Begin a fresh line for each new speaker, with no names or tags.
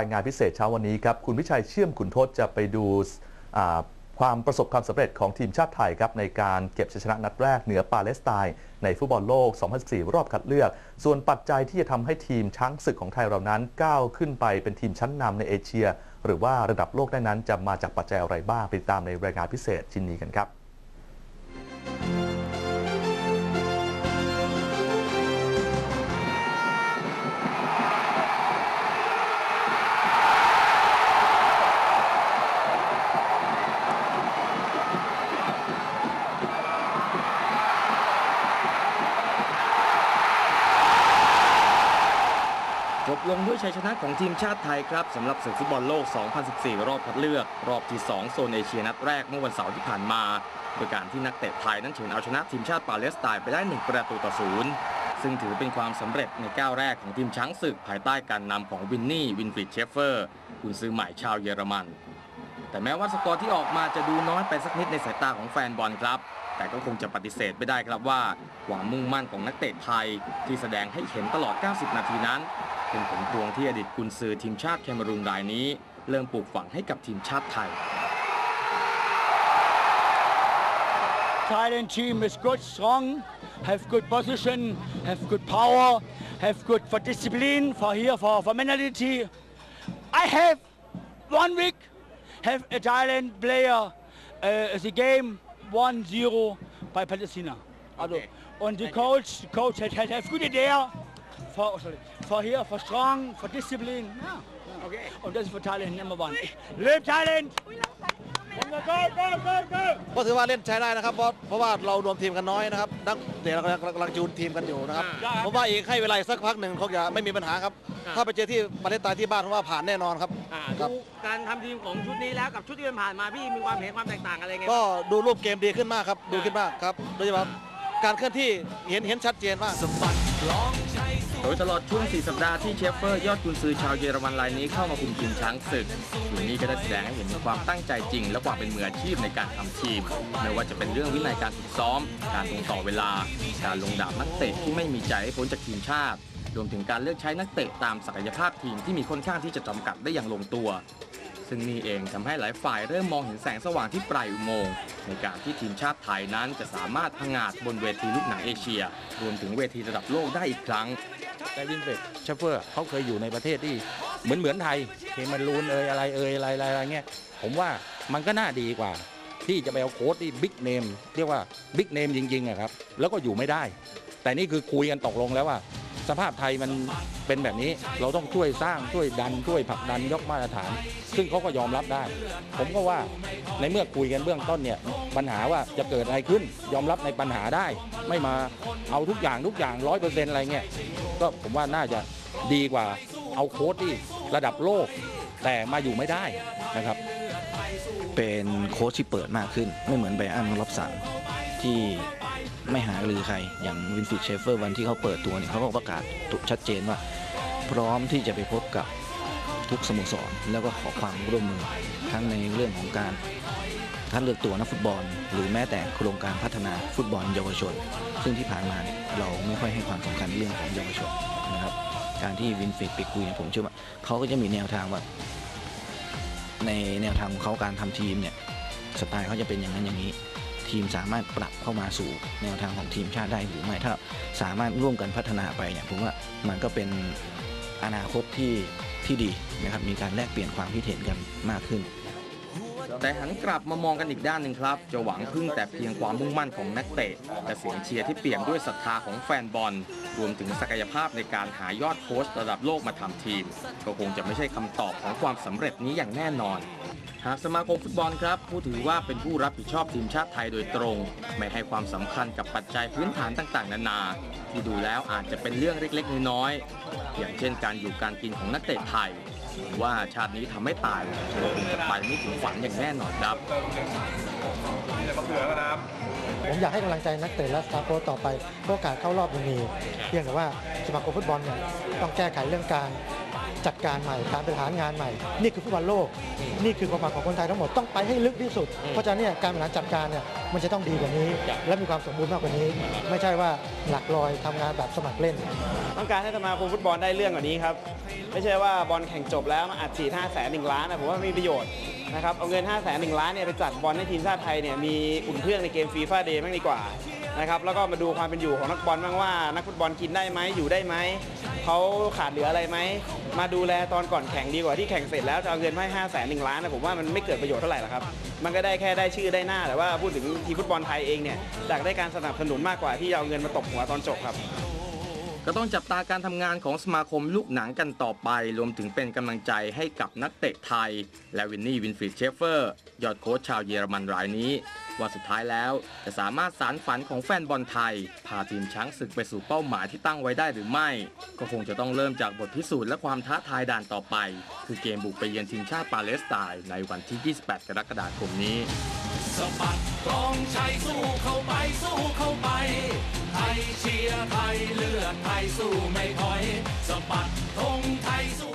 รายงานพิเศษเช้าวันนี้ครับ คุณวิชัยเชื่อมขุนทศจะไปดูความประสบความสำเร็จของทีมชาติไทยครับในการเก็บชัยชนะนัดแรกเหนือปาเลสไตน์ในฟุตบอลโลก 2014 รอบคัดเลือก ส่วนปัจจัยที่จะทำให้ทีมช้างศึกของไทยเรานั้นก้าวขึ้นไปเป็นทีมชั้นนำในเอเชีย หรือว่าระดับโลกได้นั้นจะมาจากปัจจัยอะไรบ้างไปติดตามในรายงานพิเศษชิ้นนี้กันครับ
ลงด้วยชัยชนะของทีมชาติไทยครับสำหรับศึกฟุตบอลโลก 2014 รอบคัดเลือก รอบที่ 2 โซนเอเชียนัดแรกเมื่อวันเสาร์ที่ผ่านมา โดยการที่นักเตะไทยนั้นเฉือนเอาชนะทีมชาติปาเลสไตน์ไปได้ 1 ประตูต่อศูนย์ซึ่งถือเป็นความสำเร็จในก้าวแรกของทีมช้างศึกภายใต้การนำของวินนี่ วินฟริดเชฟเฟอร์กุนซือใหม่ชาวเยอรมัน แต่แม้ว่าสกอร์ที่ออกมาจะดูน้อยไปสักนิดในสายตาของแฟนบอลครับ แต่ก็คงจะปฏิเสธไม่ได้ครับว่า ความมุ่งมั่นของนักเตะไทย ที่แสดงให้เห็นตลอด 90 นาทีนั้น เป็นผลพวงที่อดีตกุนซือทีมชาติแคเมรูนรายนี้ เริ่มปลูกฝังให้กับทีมชาติไทย
Thailand team is good, strong, have good position, have good power, have good for discipline, for here, for, for mentality. I have one week, have a Thailand player uh, the game 1-0 by Palestina. Also,
Okay.
und die coach, coach hat, hat, hat gute Idee for, sorry, for here, for strong, for discipline. Ja.
Okay.
Und das ist für Thailand number one. Live Thailand! Go, go, go, go!
ก็ถือว่าเล่นใช้ได้นะครับ เพราะเพราะว่าเรารวมทีมกันน้อยนะครับนักเตะเรากำลังกำลังจูนทีมกันอยู่นะครับ
อ่า
ผมว่าอีกให้เวลาอีกสักพักหนึ่งคงจะไม่มีปัญหาครับ
อ่า
ถ้าไปเจอที่ประเทศไทยที่บ้านผมว่าผ่านแน่นอนครับ
อ่า
ครับ
ดูการทำทีมของชุดนี้แล้วกับชุดที่ผ่านมาพี่มีความเห็นความแตกต่างอะไรไง
ก็ดูรูปเกมดีขึ้นมากครับดูขึ้นมากครับโดยเฉพาะการเคลื่อนที่เห็นเห็นชัดเจนมาก
โดยตลอดช่วง 4 สัปดาห์ที่เชฟเฟอร์ยอดกุนซือชาวเยอรมันรายนี้เข้ามาคุมทีมช้างศึกทีมนี้ก็ได้แสดงให้เห็นถึงความตั้งใจจริง และความเป็นมืออาชีพในการทำทีม ไม่ว่าจะเป็นเรื่องวินัยการฝึกซ้อม การตรงต่อเวลา การลงดาบนักเตะที่ไม่มีใจให้พ้นจากทีมชาติ รวมถึงการเลือกใช้นักเตะตามศักยภาพทีมที่มีค่อนข้างที่จะจำกัดได้อย่างลงตัว ซึ่งนี่เองทำให้หลายฝ่ายเริ่มมองเห็นแสงสว่างที่ปลายอุโมงค์ในการที่ทีมชาติไทยนั้นจะสามารถพังงาดบนเวทีลูกหนังเอเชีย รวมถึงเวทีระดับโลกได้อีกครั้ง
แต่วินเฟรดเชฟเฟอร์เขาเคยอยู่ในประเทศที่เหมือนเหมือนไทยเคมันรูนเอยอะไรเอยอะไรอะไรอะไรเงี้ยผมว่ามันก็น่าดีกว่า ที่จะไปเอาโค้ดที่บิ๊กเนมเรียกว่าบิ๊กเนมจริงๆอะครับแล้วก็อยู่ไม่ได้ แต่นี่คือคุยกันตกลงแล้วว่า สภาพไทยมันเป็นแบบนี้ เราต้องช่วยสร้างช่วยดันช่วยผลักดันยกมาตรฐาน ซึ่งเขาก็ยอมรับได้ ผมก็ว่าในเมื่อคุยกันเบื้องต้นเนี่ยปัญหาว่าจะเกิดอะไรขึ้น ยอมรับในปัญหาได้ ไม่มาเอาทุกอย่างทุกอย่างร้อยเปอร์เซ็นต์อะไรเงี้ยก็ผมว่าน่าจะดีกว่าเอาโค้ดที่ระดับโลก แต่มาอยู่ไม่ได้นะครับ
เป็นโค้ชที่เปิดมากขึ้น ไม่เหมือนไบอันล็อบสันที่ ไม่หารือใคร อย่างวินฟิดเชฟเฟอร์วันที่เขาเปิดตัวเนี่ยเขาก็ประกาศชัดเจนว่า พร้อมที่จะไปพบกับทุกสโมสร แล้วก็ขอความร่วมมือทั้งในเรื่องของการคัดเลือกตัวนักฟุตบอล หรือแม้แต่โครงการพัฒนาฟุตบอลเยาวชน ซึ่งที่ผ่านมาเนี่ยเราไม่ค่อยให้ความสำคัญเรื่องของเยาวชนนะครับการที่วินฟิดไปคุยเนี่ยผมเชื่อว่าเขาก็จะมีแนวทางว่าในแนวทางของเขาการทำทีมเนี่ยสไตล์เขาจะเป็นอย่างนั้นอย่างนี้ ทีมสามารถปรับเข้ามาสู่แนวทางของทีมชาติได้หรือไม่ถ้าสามารถร่วมกันพัฒนาไปเนี่ยผมว่ามันก็เป็นอนาคตที่ที่ดีนะครับมีการแลกเปลี่ยนความคิดเห็นกันมากขึ้น
แต่หันกลับมามองกันอีกด้านหนึ่งครับ จะหวังพึ่งแต่เพียงความมุ่งมั่นของนักเตะและเสียงเชียร์ที่เปี่ยมด้วยศรัทธาของแฟนบอล รวมถึงศักยภาพในการหายอดโค้ชระดับโลกมาทำทีม ก็คงจะไม่ใช่คำตอบของความสำเร็จนี้อย่างแน่นอน หากสมาคมฟุตบอลครับ ผู้ถือว่าเป็นผู้รับผิดชอบทีมชาติไทยโดยตรง ไม่ให้ความสำคัญกับปัจจัยพื้นฐานต่างๆ นานา ที่ดูแล้วอาจจะเป็นเรื่องเล็กๆ น้อยๆ อย่างเช่นการอยู่การกินของนักเตะไทย ว่าชาตินี้ทำให้ตายก็คงจะไปไม่ถึงฝันอย่างแน่นอนครับ
ผมอยากให้กำลังใจนักเตะและสตาฟโค้ชต่อไปโอกาสเข้ารอบยังมีเพียงแต่ว่าสมาคมฟุตบอลเนี่ยต้องแก้ไขเรื่องการ จัดการใหม่การบริหารงานใหม่ นี่คือฟุตบอลโลก นี่คือความหวังของคนไทยทั้งหมดต้องไปให้ลึกที่สุด เพราะฉะนั้นเนี่ยการบริหารจัดการเนี่ยมันจะต้องดีกว่านี้ และมีความสมบูรณ์มากกว่านี้ ไม่ใช่ว่าหลักลอยทำงานแบบสมัครเล่น
ต้องการให้สมาคมฟุตบอลได้เรื่องกว่านี้ครับไม่ใช่ว่าบอลแข่งจบแล้วมาอัดฉีด5 0 0แสนหนึ่งล้านนะผมว่าไม่มีประโยชน์นะครับเอาเงิน5 0 0แสนหนึ่งล้านเนี่ยไปจัดบอลให้ทีมชาติไทยเนี่ยมีอุ่นเครื่องในเกมฟีฟ่าเดย์บ้างดีกว่านะครับแล้วก็มาดูความเป็นอยู่ของนักบอลบ้างว่า นักฟุตบอลกินได้ไหมอยู่ได้ไหมเขาขาดเหลืออะไรไหม มาดูแลตอนก่อนแข่งดีกว่าที่แข่งเสร็จแล้วจะเอาเงินให้5้าแสนหนึ่งล้านนะผมว่ามันไม่เกิดประโยชน์เท่าไหร่หรอกครับ มันก็ได้แค่ได้ชื่อได้หน้าแต่ว่าพูดถึงทีมฟุตบอลไทยเองเนี่ยอยากได้การสนับสนุนมากกว่าที่จะเอาเงินมาตบหัวตอนจบครับ
ก็ต้องจับตาการทำงานของสมาคมลูกหนังกันต่อไป รวมถึงเป็นกำลังใจให้กับนักเตะไทย และวินนี่วินฟรีดเชฟเฟอร์ ยอดโค้ชชาวเยอรมันรายนี้ ว่าสุดท้ายแล้วจะสามารถสารฝันของแฟนบอลไทย พาทีมช้างศึกไปสู่เป้าหมายที่ตั้งไว้ได้หรือไม่ ก็คงจะต้องเริ่มจากบทพิสูจน์และความท้าทายด่านต่อไป คือเกมบุกไปเยือนทีมชาติปาเลสไตน์ในวันที่ 28 กรกฎาคมนี้
สะบัดกองชัยสู้เข้าไปสู้เข้าไป ไทยเชียร์ไทยเลือดไทยสู้ไม่ถอยสะบัดธงไทยสู้